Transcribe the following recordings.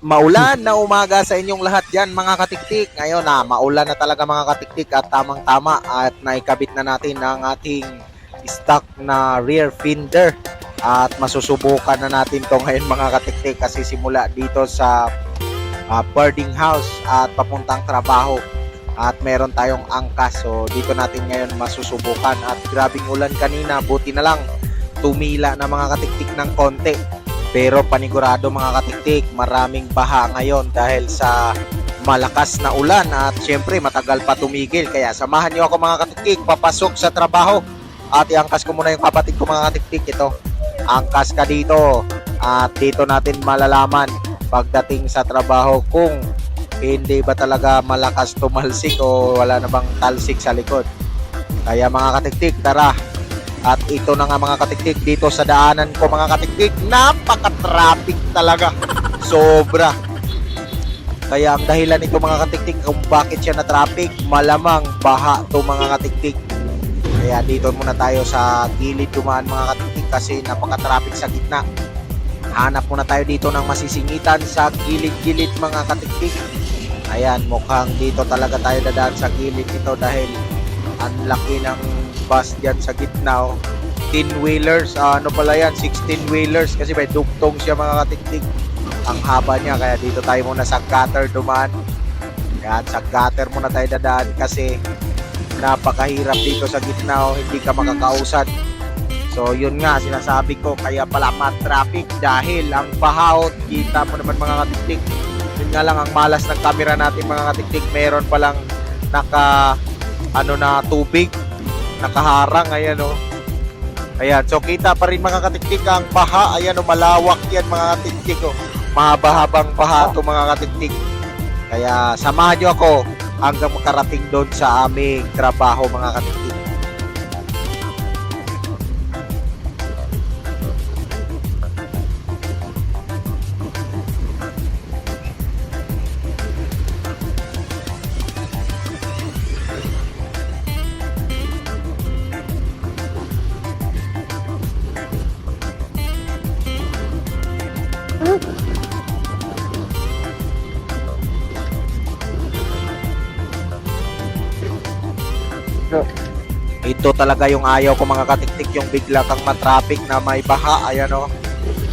maulan na umaga sa inyong lahat dyan mga katiktik. Ngayon na, maulan na talaga mga katiktik at tamang-tama at naikabit na natin ang ating stock na rear fender. At masusubukan na natin to ngayon mga katiktik kasi simula dito sa ah, birding house at papuntang trabaho. At meron tayong angkas. So dito natin ngayon masusubukan at grabing ulan kanina. Buti na lang tumila na mga katiktik ng konti. Pero panigurado mga katiktik, maraming baha ngayon dahil sa malakas na ulan at syempre matagal pa tumigil. Kaya samahan niyo ako mga katiktik, papasok sa trabaho. At iangkas ko muna yung kapatid ko mga katiktik ito. Angkas ka dito at dito natin malalaman pagdating sa trabaho kung hindi ba talaga malakas tumalsik o wala na bang talsik sa likod. Kaya mga katiktik, tara, at ito na nga mga katiktik dito sa daanan ko mga katiktik, napaka-traffic talaga. Sobra. Kaya ang dahilan nito mga katiktik kung bakit siya na traffic, malamang baha to mga katiktik. Kaya dito muna tayo sa gilid dumaan mga katiktik kasi napaka-traffic sa gitna. Hanap muna tayo dito ng masisingitan sa gilid-gilid mga katiktik. Ayan, mukhang dito talaga tayo dadaan sa gilid nito dahil ang laki ng bus dyan sa gitna. Oh. 10 wheelers, ah, ano pala yan, 16 wheelers kasi may dugtong siya mga katiktik. Ang haba niya kaya dito tayo muna sa gutter dumaan. Yan, sa gutter muna tayo dadaan kasi napakahirap dito sa gitna, oh, hindi ka makakausad. So yun nga sinasabi ko kaya pala ma-traffic dahil ang bahaw, kita mo naman mga katiktik. Yun nga lang ang malas ng camera natin mga katiktik, meron palang naka ano na tubig nakaharang ayan oh. Ayan, so kita pa rin mga katiktik ang baha, ayan oh, malawak yan mga katiktik oh. Mahaba-habang baha to mga katiktik. Kaya samahan niyo ako hanggang makarating doon sa aming trabaho mga katiktik. Ito talaga yung ayaw ko mga katiktik, yung bigla kang matraffic na may baha, ayan o.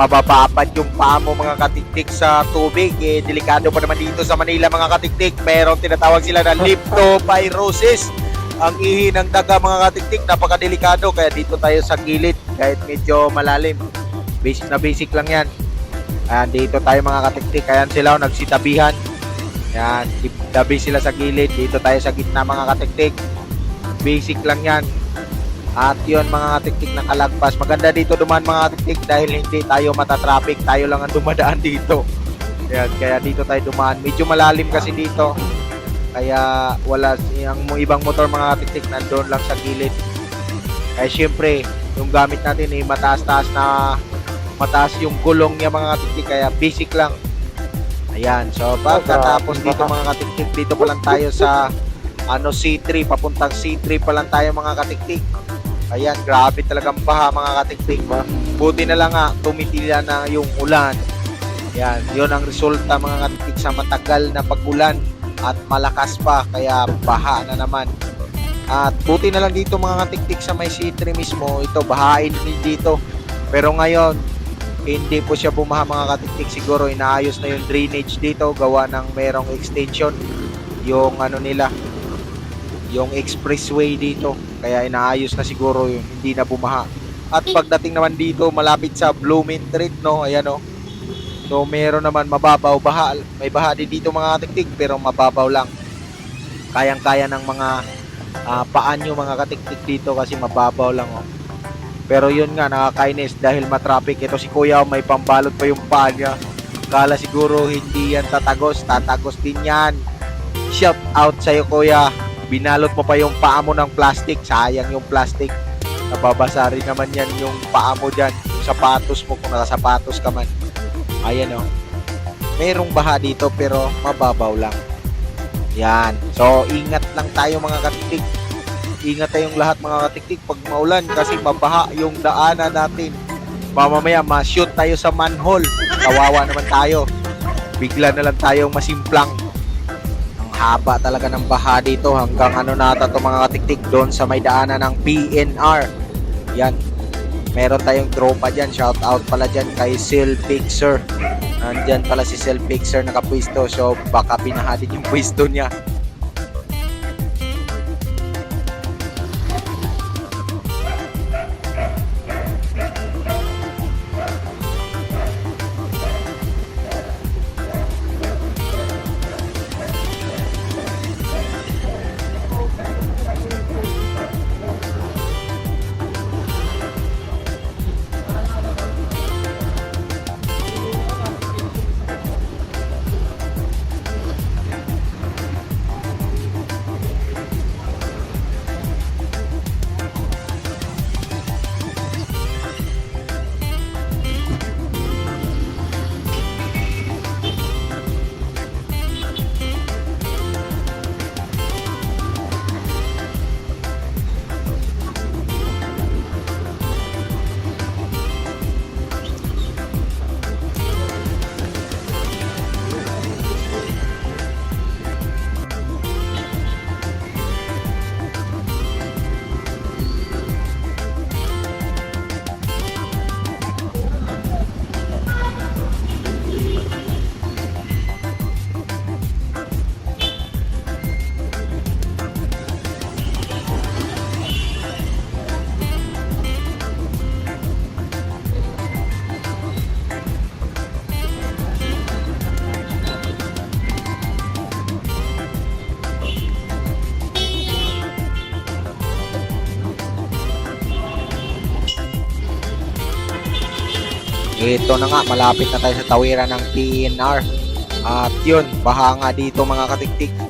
Mabababad yung paa mo mga katiktik sa tubig. Eh, delikado pa naman dito sa Manila mga katiktik. Meron tinatawag sila na leptopyrosis. Ang ihi ng daga mga katiktik, napakadelikado. Kaya dito tayo sa gilid, kahit medyo malalim. Basic na basic lang yan. Ayan, dito tayo mga katiktik. Ayan sila, oh, nagsitabihan. Yan, dabi sila sa gilid. Dito tayo sa gitna mga katiktik basic lang yan. At yun mga katiktik na kalagpas. Maganda dito dumaan mga katiktik dahil hindi tayo matatraffic. Tayo lang ang dumadaan dito. Yan, kaya dito tayo dumaan. Medyo malalim kasi dito. Kaya wala yung ibang motor mga katiktik nandun lang sa gilid. Kaya syempre yung gamit natin eh mataas-taas na mataas yung gulong niya mga katiktik kaya basic lang. Ayan so pagkatapos dito mga katiktik dito pa lang tayo sa ano C3 papuntang C3 pa lang tayo mga katiktik. Ayan grabe talagang baha mga katiktik buti na lang nga tumitila na yung ulan. Yan yun ang resulta mga katiktik sa matagal na pagulan at malakas pa kaya baha na naman. At buti na lang dito mga katiktik sa may C3 mismo ito bahain din dito. Pero ngayon hindi po siya bumaha mga katiktik siguro inaayos na yung drainage dito gawa ng merong extension yung ano nila yung expressway dito. Kaya inaayos na siguro yun, hindi na bumaha. At pagdating naman dito, malapit sa Bloomingtreet, no? Ayan, no? So, meron naman mababaw baha. May baha din dito mga katiktik, pero mababaw lang. Kayang-kaya ng mga uh, paan nyo mga katiktik dito kasi mababaw lang, oh. Pero yun nga, nakakainis dahil matraffic. Ito si Kuya, may pambalot pa yung paa niya. Kala siguro hindi yan tatagos. Tatagos din yan. Shout out sa'yo, Kuya binalot mo pa yung paa mo ng plastic, sayang yung plastic. Nababasa rin naman yan yung paa mo dyan, yung sapatos mo kung nakasapatos ka man. Ayan o. Oh. Merong baha dito pero mababaw lang. Yan. So, ingat lang tayo mga katiktik. Ingat tayong lahat mga katiktik pag maulan kasi mabaha yung daanan natin. Mamamaya ma-shoot tayo sa manhole. Kawawa naman tayo. bigla na lang tayong masimplang. Haba talaga ng baha dito hanggang ano nata to mga katiktik doon sa may daanan ng PNR. Yan. Meron tayong tropa dyan. Shout out pala dyan kay Sil Pixer. Nandyan pala si Sil Pixer nakapwisto. So baka binaha din yung pwisto niya. Ito na nga, malapit na tayo sa tawiran ng PNR. At yun, baha nga dito mga katiktik.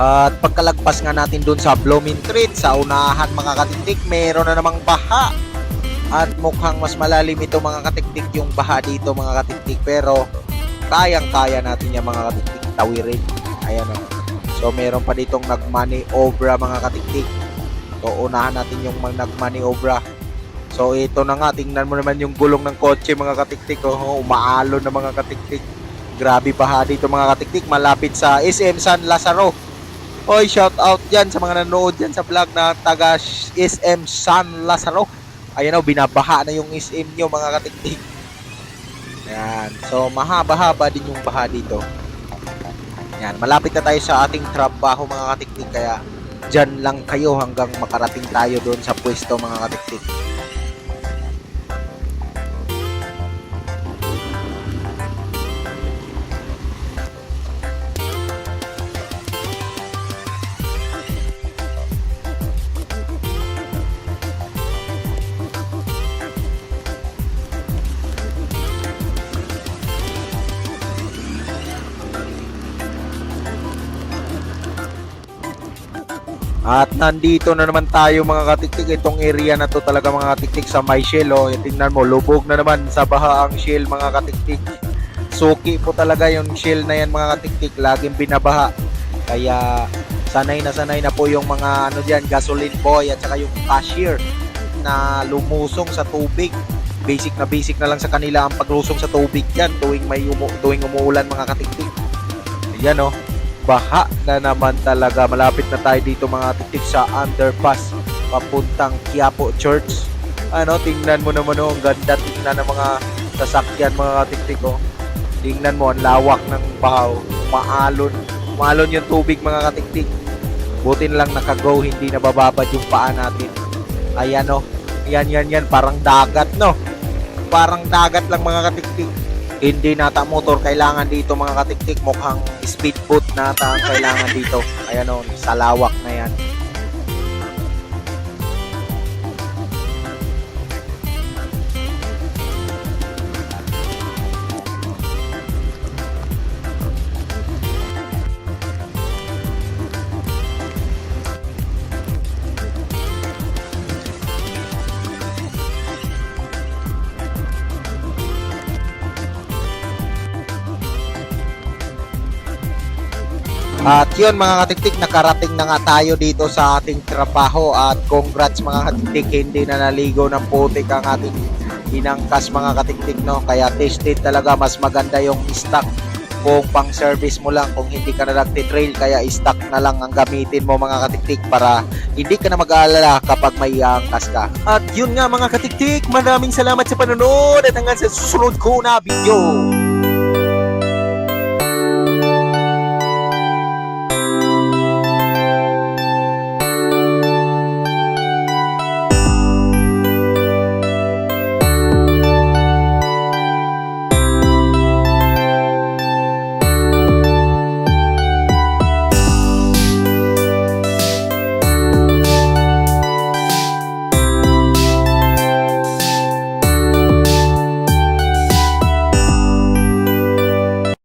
At pagkalagpas nga natin dun sa Blooming Treat, sa unahan mga katiktik, meron na namang baha. At mukhang mas malalim ito mga katiktik yung baha dito mga katiktik. Pero kayang-kaya natin yung mga katiktik tawirin. Ayan o. So meron pa ditong nagmoney obra mga katiktik. So unahan natin yung nagmoney obra. So ito na nga, tingnan mo naman yung gulong ng kotse mga katiktik. Oh, umaalo na mga katiktik. Grabe baha dito mga katiktik. Malapit sa SM San Lazaro. Oy, shout out dyan sa mga nanonood dyan sa vlog na taga SM San Lazaro. Ayan o, binabaha na yung SM nyo mga katiktik. Ayan. So, mahaba-haba din yung baha dito. Ayan. Malapit na tayo sa ating trabaho mga katiktik. Kaya, dyan lang kayo hanggang makarating tayo doon sa pwesto mga katiktik. At nandito na naman tayo mga katiktik. Itong area na to talaga mga katiktik sa may shell. Oh. Tingnan mo, lubog na naman sa baha ang shell mga katiktik. Suki po talaga yung shell na yan mga katiktik. Laging binabaha. Kaya sanay na sanay na po yung mga ano dyan, gasoline boy at saka yung cashier na lumusong sa tubig. Basic na basic na lang sa kanila ang paglusong sa tubig dyan tuwing may umu tuwing umuulan mga katiktik. Ayan oh baha na naman talaga. Malapit na tayo dito mga titik sa underpass papuntang Quiapo Church. Ano, tingnan mo naman oh, ang ganda tingnan ng mga sasakyan mga titik oh. Tingnan mo ang lawak ng bahaw. Maalon. Maalon yung tubig mga katiktik. Buti na lang naka-go, hindi nabababad yung paa natin. Ayan o. Yan, yan, yan. Parang dagat, no? Parang dagat lang mga katiktik. Hindi nata motor kailangan dito mga katiktik. Mukhang speedboat nata ang kailangan dito. Ayan o, sa lawak na yan. At yun mga katiktik, nakarating na nga tayo dito sa ating trabaho at congrats mga katiktik, hindi na naligo ng putik ang ating inangkas mga katiktik no. Kaya tested talaga mas maganda yung stock kung pang service mo lang kung hindi ka na nagtitrail kaya stock na lang ang gamitin mo mga katiktik para hindi ka na mag-aalala kapag may angkas ka. At yun nga mga katiktik, maraming salamat sa panonood at hanggang sa susunod ko na video.